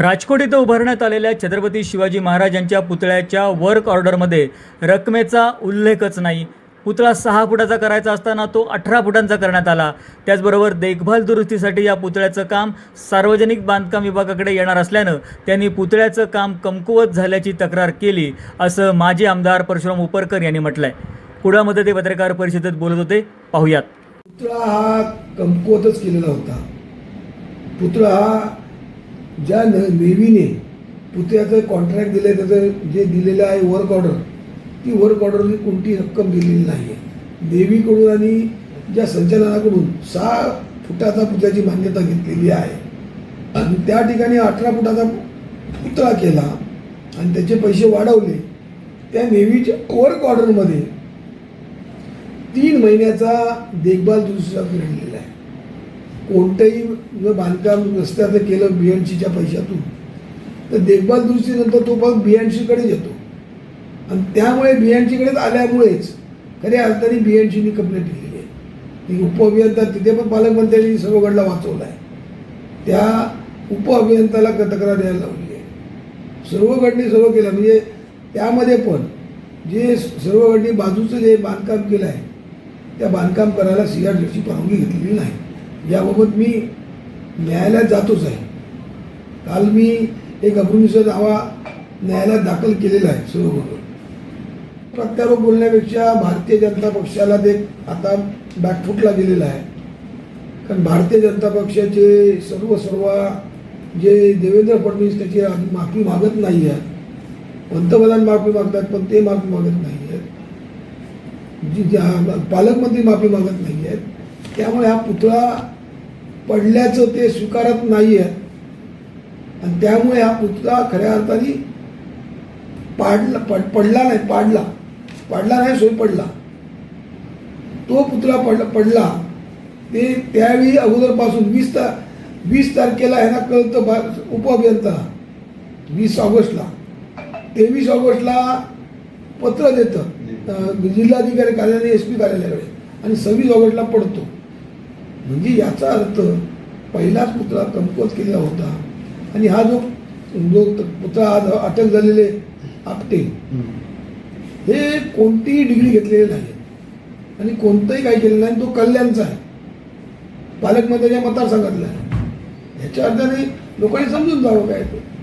राजकोट इथं उभारण्यात आलेल्या छत्रपती शिवाजी महाराजांच्या पुतळ्याच्या वर्क ऑर्डरमध्ये रकमेचा उल्लेखच नाही. पुतळा सहा फुटाचा करायचा असताना तो अठरा फुटांचा करण्यात आला. त्याचबरोबर देखभाल दुरुस्तीसाठी या पुतळ्याचं काम सार्वजनिक बांधकाम विभागाकडे येणार असल्यानं त्यांनी पुतळ्याचं काम कमकुवत झाल्याची तक्रार केली असं माजी आमदार परशुराम उपरकर यांनी म्हटलंय. कुडामध्ये ते पत्रकार परिषदेत बोलत होते. पाहुयात. पुतळा हा कमकुवतच केलेला होता. पुतळा हा ज्या न नेव्हीने पुतळ्याचं कॉन्ट्रॅक्ट दिलं आहे त्याचं जे दिलेलं आहे वर्क ऑर्डर ती वर्क ऑर्डरने कोणती रक्कम दिलेली नाही आहे नेव्हीकडून आणि ज्या संचालनाकडून सहा फुटाचा पुतळ्याची मान्यता घेतलेली आहे. आणि त्या ठिकाणी अठरा फुटाचा पुतळा केला आणि त्याचे पैसे वाढवले त्या नेव्हीच्या वर्क ऑर्डरमध्ये तीन महिन्याचा देखभाल दुरुस्तीचा पिरियड आहे. कोणतंही जर बांधकाम रस्त्याचं केलं बी एन सीच्या पैशातून तर देखभाल दुरुस्तीनंतर तो भाग बी एन सीकडेच येतो. आणि त्यामुळे बी एन सीकडेच आल्यामुळेच खऱ्या अर्थाने बी एन सीनी कंप्लेंट केलेली आहे. ती उपअभियंता तिथे पण पालकमंत्र्यांनी सर्व गडला वाचवला आहे त्या उपअभियंताला क- तक्रार द्यायला लावली आहे. सर्व गडनी सर्व केलं म्हणजे त्यामध्ये पण जे सर्वगडनी बाजूचं जे बांधकाम केलं आहे त्या बांधकाम करायला सी आर ची परवानगी घेतलेली नाही. याबाबत मी न्यायालयात जातोच आहे. काल मी एक अभ्रुनीचा दावा न्यायालयात दाखल केलेला आहे सर्व प्रत्यारोप बोलण्यापेक्षा भारतीय जनता पक्षाला ते आता बॅकफुटला गेलेला आहे. कारण भारतीय जनता पक्षाचे सर्व सर्व जे देवेंद्र फडणवीस त्याची माफी मागत नाही आहेत पंतप्रधान माफी मागतात पण ते माफी मागत नाही आहेत जी ज्या पालकमंत्री माफी मागत नाही आहेत त्यामुळे हा पुतळा पडल्याचं ते स्वीकारत नाही आहेत आणि त्यामुळे हा पुतळा खऱ्या अर्थाने पाडला पड पडला नाही पाडला. पाडला नाही सोय पडला. तो पुतळा पड पडला. ते त्यावेळी अगोदरपासून वीस ता वीस तारखेला ह्यांना कळतं बा उपअभियंता. वीस ऑगस्टला. तेवीस ऑगस्टला पत्र देतं. जिल्हाधिकारी कार्यालय एस पी कार्यालयाकडे. आणि सव्वीस ऑगस्टला पडतो. म्हणजे याचा अर्थ पहिलाच पुतळा कमकुवत केलेला होता. आणि हा जो जो त- पुतळा आज अटक झालेले आपटे हे कोणतीही डिग्री घेतलेली नाही आणि कोणतंही काही केलेलं नाही तो कल्याणचा आहे. पालकमंत्र्याच्या मतदारसंघातला आहे. याच्या अर्थाने लोकांनी समजून जावं काय ते.